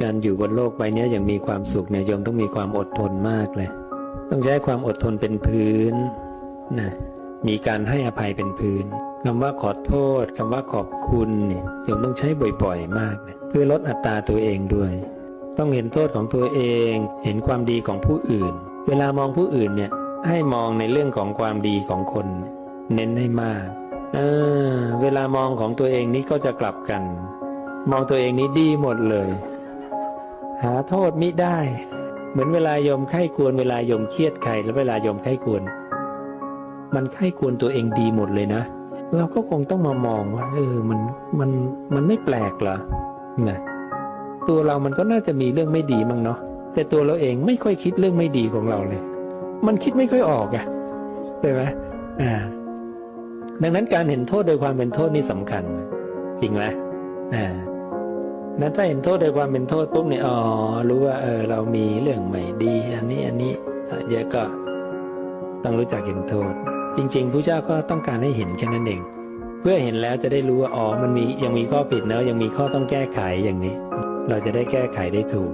การอยู่บนโลกใบนี้อย่างมีความสุขเนี่ยโยมต้องมีความอดทนมากเลย ต้องใช้ความอดทนเป็นพื้นนะมีการให้อภัยเป็นพื้นคำว่าขอโทษคำว่าขอบคุณเนี่ยโยมต้องใช้บ่อยๆ มากนะเพื่อลดอัตราตัวเองด้วย ต้องเห็นโทษของตัวเอง เห็นความดีของผู้อื่น เวลามองผู้อื่นเนี่ยให้มองในเรื่องของความดีของคน เน้นให้มากเออเวลามองของตัวเองนี้ก็จะกลับกัน มองตัวเองนี้ดีหมดเลย หาโทษมิได้ เหมือนเวลาโยมไข้ควรเวลาโยมเครียดใครแล้วเวลาโยมไข้ควร มันไข้ควรตัวเองดีหมดเลยนะ เราก็คงต้องมามองว่าเออมันมันมันไม่แปลกเหรอนะตัวเรามันก็น่าจะมีเรื่องไม่ดีมั้งเนาะแต่ตัวเราเองไม่ค่อยคิดเรื่องไม่ดีของเราเลย มันคิดไม่ค่อยออกอะใช่ไหมอ่า ดังนั้นการเห็นโทษโดยความเป็นโทษนี่สำคัญ จริงไหมอ่า นั้นถ้าเห็นโทษโดยความเป็นโทษปุ๊บเนี่ยอ๋อรู้ว่าเออเรามีเรื่องไม่ดี อันนี้อันนี้เยอะก็ต้องรู้จักเห็นโทษ จริงๆผู้เจ้าก็ต้องการให้เห็นแค่นั้นเอง เพื่อเห็นแล้วจะได้รู้ว่าอ๋อมันมียังมีข้อผิดเนอะยังมีข้อต้องแก้ไขอย่างนี้ เราจะได้แก้ไขได้ถูก